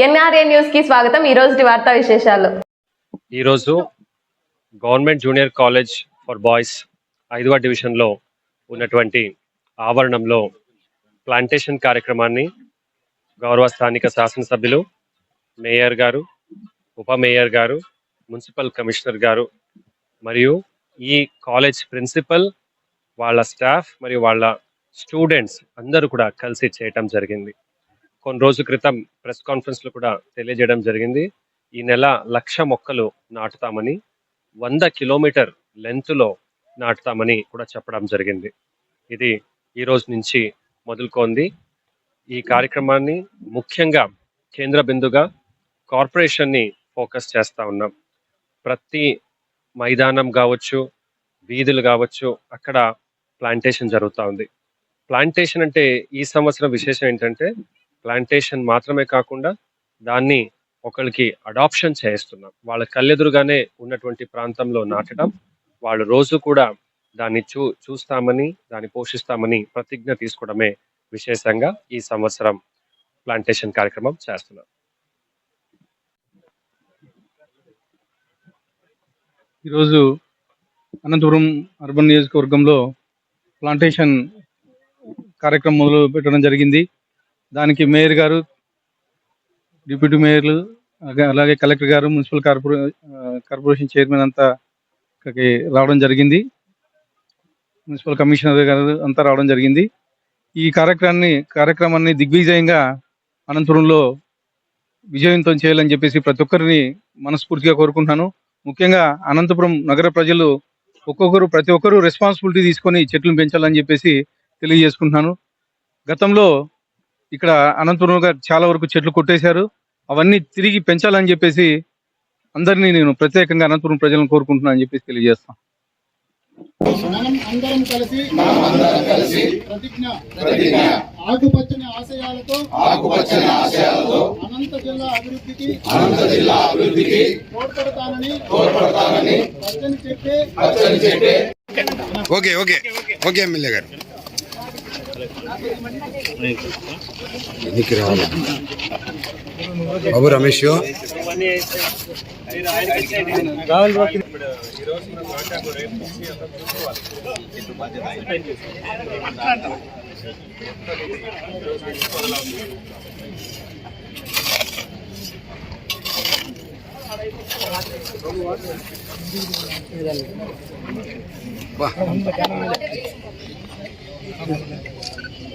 NRA న్యూస్కి స్వాగతం. ఈ రోజు వార్తా విశేషాలు. ఈరోజు government junior college for boys ఐదవ డివిజన్లో ఉన్నటువంటి ఆవరణంలో ప్లాంటేషన్ కార్యక్రమాన్ని గౌరవ స్థానిక శాసనసభ్యులు మేయర్ గారు ఉప మేయర్ గారు మున్సిపల్ కమిషనర్ గారు మరియు ఈ కాలేజ్ ప్రిన్సిపల్ వాళ్ళ స్టాఫ్ మరియు వాళ్ళ స్టూడెంట్స్ అందరూ కూడా కలిసి చేయటం జరిగింది. కొన్ని రోజుల క్రితం ప్రెస్ కాన్ఫరెన్స్లో కూడా తెలియజేయడం జరిగింది. ఈ నెల లక్ష మొక్కలు నాటుతామని వంద కిలోమీటర్ లెంత్లో నాటుతామని కూడా చెప్పడం జరిగింది. ఇది ఈ రోజు నుంచి మొదలుకొంది. ఈ కార్యక్రమాన్ని ముఖ్యంగా కేంద్ర బిందుగా కార్పొరేషన్ని ఫోకస్ చేస్తూ ఉన్నాం. ప్రతి మైదానం కావచ్చు వీధులు కావచ్చు అక్కడ ప్లాంటేషన్ జరుగుతూ ఉంది. ప్లాంటేషన్ అంటే ఈ సంవత్సరం విశేషం ఏంటంటే ప్లాంటేషన్ మాత్రమే కాకుండా దాన్ని ఒకరికి అడాప్షన్ చేస్తున్నాం వాళ్ళ కళ్ళెదురుగానే ఉన్నటువంటి ప్రాంతంలో నాటడం వాళ్ళు రోజు కూడా దాన్ని చూ చూస్తామని దాన్ని పోషిస్తామని ప్రతిజ్ఞ తీసుకోవడమే విశేషంగా ఈ సంవత్సరం ప్లాంటేషన్ కార్యక్రమం చేస్తున్నాం. ఈరోజు అనంతపురం అర్బన్ నియోజకవర్గంలో ప్లాంటేషన్ కార్యక్రమం మొదలు పెట్టడం జరిగింది. దానికి మేయర్ గారు డిప్యూటీ మేయర్లు అలాగే- కలెక్టర్ గారు మున్సిపల్ కార్పొరే కార్పొరేషన్ చైర్మన్ అంతా ఇక్కడికి రావడం జరిగింది. మున్సిపల్ కమిషనర్ గారు అంతా రావడం జరిగింది. ఈ కార్యక్రమాన్ని కార్యక్రమాన్ని దిగ్విజయంగా అనంతపురంలో విజయవంతం చేయాలని చెప్పేసి ప్రతి ఒక్కరిని మనస్ఫూర్తిగా కోరుకుంటున్నాను. ముఖ్యంగా అనంతపురం నగర ప్రజలు ఒక్కొక్కరు ప్రతి ఒక్కరు రెస్పాన్సిబిలిటీ తీసుకొని చెట్లను పెంచాలని చెప్పేసి తెలియజేసుకుంటున్నాను. గతంలో ఇక్కడ అనంతపురంగా చాలా వరకు చెట్లు కొట్టేశారు. అవన్నీ తిరిగి పెంచాలని చెప్పేసి అందరినీ నేను ప్రత్యేకంగా అనంతపురం ప్రజలను కోరుకుంటున్నాను అని చెప్పేసి తెలియజేస్తాను మనం అందరం కలిసి మనం అందరం కలిసి ప్రతిజ్ఞ ప్రతిజ్ఞ. ఆకుపచ్చని ఆశయాలతో ఆకుపచ్చని ఆశయాలతో అనంత జిల్లా అభివృద్ధికి అనంత జిల్లా అభివృద్ధికి తోడ్పడతానని తోడ్పడతానని పచ్చని చెప్పే పచ్చని చెప్పే ఓకే ఓకే ఓకే ఎమ్మెల్యే గారు. బాబు రమేష్ బా